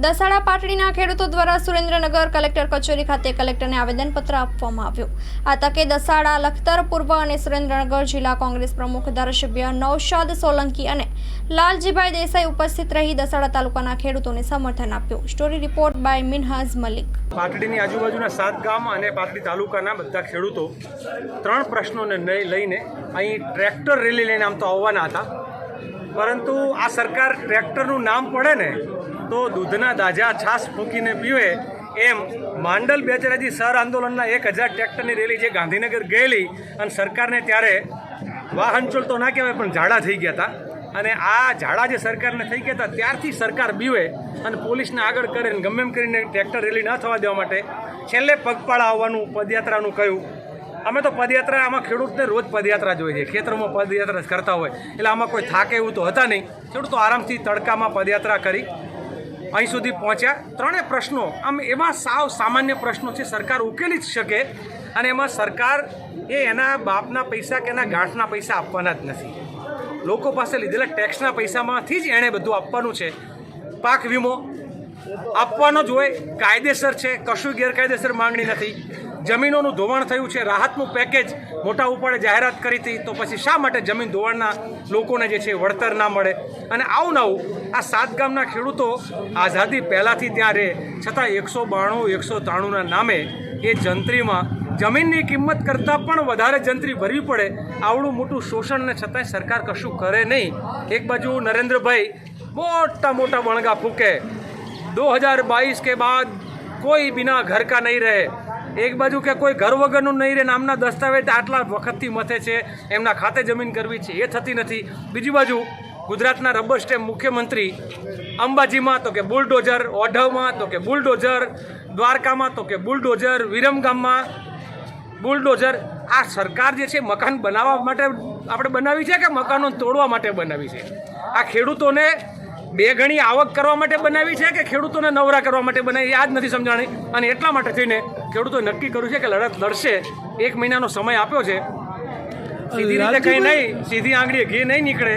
દસાડા પાટડીના ખેડૂતો દ્વારા સુરેન્દ્રનગર કલેક્ટર કચેરી ખાતે કલેક્ટરને આવેદનપત્ર આપવામાં આવ્યું. આ તકે દસાડા, લખતર, પૂર્વ અને સુરેન્દ્રનગર જિલ્લા કોંગ્રેસ પ્રમુખ ધારાસભ્ય નૌશાદ સોલંકી અને લાલજીભાઈ દેસાઈ ઉપસ્થિત રહી દસાડા તાલુકાના ખેડૂતોને સમર્થન આપ્યું. Story report by Minhaz Malik. પાટડીની આજુબાજુના સાત ગામ અને પાટડી તાલુકાના બધા ખેડૂતો ત્રણ પ્રશ્નોને લઈ- લઈને અહીં ટ્રેક્ટર રેલી લઈને આમ તો આવવાના હતા. પરંતુ આ સરકાર ટ્રેક્ટરનું નામ પડે ને તો દૂધના દાજા છાશ ફૂંકીને પીવે એમ માંડલ બેચરાજી સર આંદોલનના એક હજાર ટ્રેક્ટરની રેલી જે ગાંધીનગર ગયેલી અને સરકારને ત્યારે વાહનચોલ તો ના કહેવાય પણ ઝાડા થઈ ગયા હતા અને આ ઝાડા જે સરકારને થઈ ગયા હતા ત્યારથી સરકાર બીવે અને પોલીસને આગળ કરે ને ગમે એમ કરીને ટ્રેક્ટર રેલી ન થવા દેવા માટે છેલ્લે પગપાળા આવવાનું, પદયાત્રાનું કહ્યું. અમે તો પદયાત્રા, આમાં ખેડૂતને રોજ પદયાત્રા જોઈએ છીએ. ખેતરમાં પદયાત્રા કરતા હોય. એટલે આમાં કોઈ થાકે એવું તો હતા નહીં. ખેડૂતો આરામથી તડકામાં પદયાત્રા કરી અહીં સુધી પહોંચ્યા. ત્રણેય પ્રશ્નો, આમ એવા સાવ સામાન્ય પ્રશ્નો છે, સરકાર ઉકેલી જ શકે અને એમાં સરકાર એ એના બાપના પૈસા કે એના ગાંઠના પૈસા આપવાના જ નથી. લોકો પાસે લીધેલા ટેક્સના પૈસામાંથી જ એણે બધું આપવાનું છે. પાક વીમો આપવાનો જ હોય, કાયદેસર છે, કશું ગેરકાયદેસર માંગણી નથી. જમીનોનું ધોવાણ થયું છે, રાહતનું પેકેજ મોટા ઉપાડે જાહેરાત કરી હતી, તો પછી શા માટે જમીન ધોવાણના લોકોને જે છે વળતર ના મળે? અને આવું નવું આ સાત ગામના ખેડૂતો આઝાદી પહેલાંથી ત્યાં રહે, છતાં એકસો બાણું, એકસો ત્રાણુંના નામે એ જંત્રીમાં જમીનની કિંમત કરતાં પણ વધારે જંત્રી ભરવી પડે, આવડું મોટું શોષણ ને છતાંય સરકાર કશું કરે નહીં. એક બાજુ નરેન્દ્રભાઈ, મોટા મોટા વણગા ફૂંકે. દો હજાર બાવીસ કે બાદ કોઈ બિના ઘર કા નહીં રહે. એક બાજુ કે કોઈ ઘર વગરનું નહીં રહે નામના દસ્તાવેજ આટલા વખતથી મથે છે, એમના ખાતે જમીન કરવી છે, એ થતી નથી. બીજી બાજુ ગુજરાતના રબર સ્ટેમ્પ મુખ્યમંત્રી અંબાજીમાં તો કે બુલડોઝર ઓઢવમાં તો કે બુલડોઝર, દ્વારકામાં તો કે બુલડોઝર વિરમગામમાં બુલડોઝર. આ સરકાર જે છે મકાન બનાવવા માટે આપણે બનાવી છે કે મકાનો તોડવા માટે બનાવી છે? આ ખેડૂતોને બે ગણી આવક કરવા માટે બનાવી છે કે ખેડૂતોને નવરા કરવા માટે બનાવી આ જ નથી સમજાણી. અને એટલા માટે થઈને ખેડૂતોએ નક્કી કર્યું છે કે લડત લડશે. એક મહિનાનો સમય આપ્યો છે. સીધી રીતે કંઈ નહીં સીધી આંગળીએ ઘી નહીં નીકળે.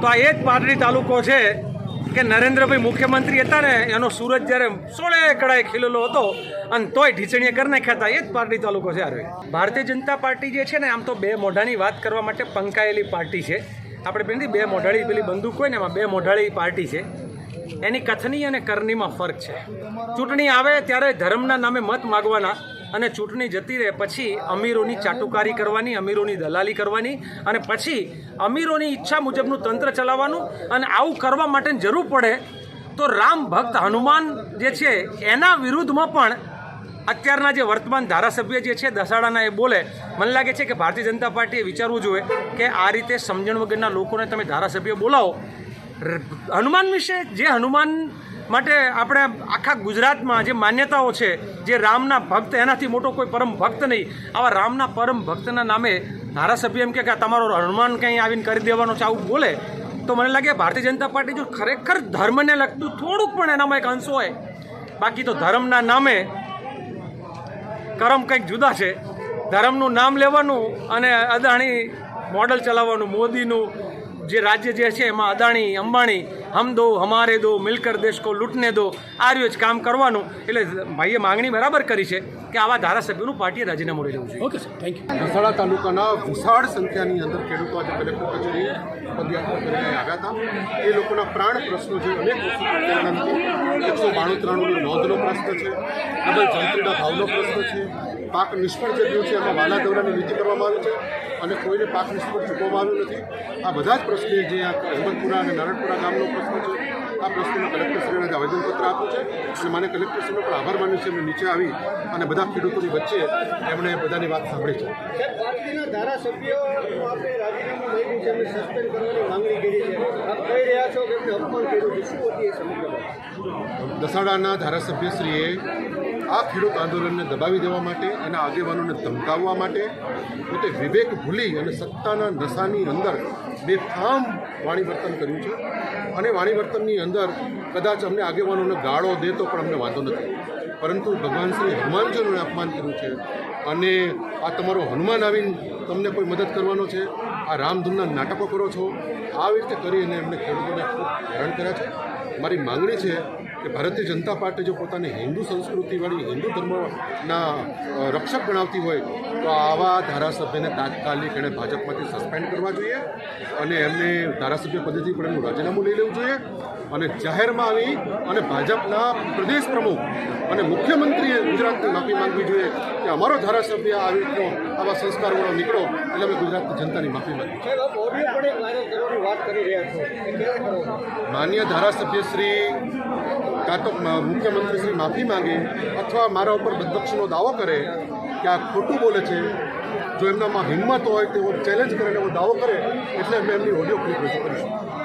તો આ એ જ પાટડી તાલુકો છે કે નરેન્દ્રભાઈ મુખ્યમંત્રી હતા ને એનો સૂરજ જ્યારે સોળે કડાએ ખીલેલો હતો અને તોય ઢીચણીએ કરી નાખ્યા હતા એ જ પાર્ટી તાલુકો છે આરવે ભારતીય જનતા પાર્ટી જે છે ને આમ તો બે મોઢાની વાત કરવા માટે પંકાયેલી પાર્ટી છે. આપણે પેલી બે મોઢાળી પેલી બંદૂક હોય ને એમાં બે મોઢાળી પાર્ટી છે. એની કથની અને કરણીમાં ફરક છે. ચૂંટણી આવે ત્યારે ધર્મના નામે મત માગવાના અને ચૂંટણી જતી રહે પછી અમીરોની ચાટુકારી કરવાની, અમીરોની દલાલી કરવાની અને પછી અમીરોની ઈચ્છા મુજબનું તંત્ર ચલાવવાનું અને આવું કરવા માટે જરૂર પડે તો રામ ભક્ત હનુમાન જે છે એના વિરુદ્ધમાં પણ અત્યારના જે વર્તમાન ધારાસભ્ય જે છે દસાડાના એ બોલે, મને લાગે છે કે ભારતીય જનતા પાર્ટીએ વિચારવું જોઈએ કે આ રીતે સમજણ વગરના લોકોને તમે ધારાસભ્ય બોલાવો હનુમાન વિશે જે હનુમાન માટે આપણે આખા ગુજરાતમાં જે માન્યતાઓ છે, જે રામના ભક્ત, એનાથી મોટો કોઈ પરમ ભક્ત નહીં. આવા રામના પરમ ભક્તના નામે ધારાસભ્ય એમ કે તમારો હનુમાન કંઈ આવીને કરી દેવાનો છે, આવું બોલે, તો મને લાગે ભારતીય જનતા પાર્ટી જો ખરેખર ધર્મને લગતું થોડુંક પણ એનામાં એક અંશ હોય, બાકી તો ધર્મના નામે કરમ કંઈક જુદા છે. ધર્મનું નામ લેવાનું અને અદાણી મોડલ ચલાવવાનું, મોદીનું જે રાજ્ય જે છે એમાં અદાણી અંબાણી હમ દો હમારે દો મિલકર દેશ કો લૂંટને દો આ રહ્યું જ કામ કરવાનું. એટલે ભાઈએ માંગણી બરાબર કરી છે કે આવા ધારાસભ્યોનું પાર્ટીએ રાજીનામું લઈ લેવું છે okay sir. Thank you Dasada તાલુકાના વિશાળ સંખ્યાની અંદર ખેડૂતો આજે કલેક્ટર કચેરી પદયાત્રા કરીને આવ્યા હતા. એ લોકોના પ્રાણ પ્રશ્નો છે અનેક એકસો બાણું ત્રાણુંની નોંધનો પ્રશ્ન છે ડબલ જંત્રીના ભાવનો પ્રશ્ન છે પાક નિષ્ફળ જે થયું છે એમાં વાલા દોરાની નીતિ કરવામાં આવી છે. અને કોઈને પાક નિષ્ફળ ચૂકવવામાં આવ્યો નથી. આ બધા જ પ્રશ્ને જે આ હિંમતપુરા અને નારણપુરા ગામનો પ્રશ્ન છે આ પ્રશ્નને કલેક્ટરશ્રીને આવેદનપત્ર આપ્યું છે. અને માને કલેક્ટરશ્રીનો પણ આભાર માન્યો છે. એમણે નીચે આવી અને બધા ખેડૂતોની વચ્ચે એમણે બધાની વાત સાંભળી છે. પાર્ટીના ધારાસભ્યોનું આપણે રાજીનામું માંગ્યું છે. એમને સસ્પેન્ડ કરવાની માંગણી કરી છે. આપ કહી રહ્યા છો કે એમને અપમાન કર્યું છે. શું હતી એ સમગ્ર દસાડાના ધારાસભ્યશ્રીએ આ ખેડૂત આંદોલનને દબાવી દેવા માટે એના આગેવાનોને ધમકાવવા માટે પોતે વિવેક ભૂલી અને સત્તાના નશાની અંદર બેફામ વાણીવર્તન કર્યું છે. અને વાણીવર્તનની અંદર કદાચ અમને આગેવાનોને ગાળો દે તો પણ અમને વાંધો નથી. પરંતુ ભગવાન શ્રી હનુમાનજીનું અપમાન કર્યું છે અને આ તમારો હનુમાન આવીને તમને કોઈ મદદ કરવાનો છે? આ રામધૂનના નાટકો કરો છો? આવી રીતે કરીને એમને ખેડૂતોને ખૂબ હેરાન કર્યા છે. મારી માંગણી છે કે ભારતીય જનતા પાર્ટી જો પોતાની હિન્દુ સંસ્કૃતિવાળી હિન્દુ ધર્મના રક્ષક ગણાવતી હોય તો આવા ધારાસભ્યને તાત્કાલિક એણે ભાજપમાંથી સસ્પેન્ડ કરવા જોઈએ અને એમને ધારાસભ્ય પદેથી પણ એમનું રાજીનામું લઈ લેવું જોઈએ. અને જાહેરમાં આવી અને ભાજપના પ્રદેશ પ્રમુખ અને મુખ્યમંત્રીએ ગુજરાતની માફી માંગવી જોઈએ કે અમારો ધારાસભ્ય આવી રીતનો આવા સંસ્કારોનો નીકળો એટલે અમે ગુજરાતની જનતાની માફી માંગી? માન્ય ધારાસભ્ય શ્રી કાં તો મ- મુખ્યમંત્રી શ્રી માફી માંગે અથવા મારા ઉપર બદબક્ષનો દાવો કરે કે આ ખોટું બોલે છે, જો એમનામાં હિંમત હોય તેઓ ચેલેન્જ કરે એવો દાવો કરે, એટલે અમે એમની ઓડિયો ક્લિપ રજૂ કરીશું.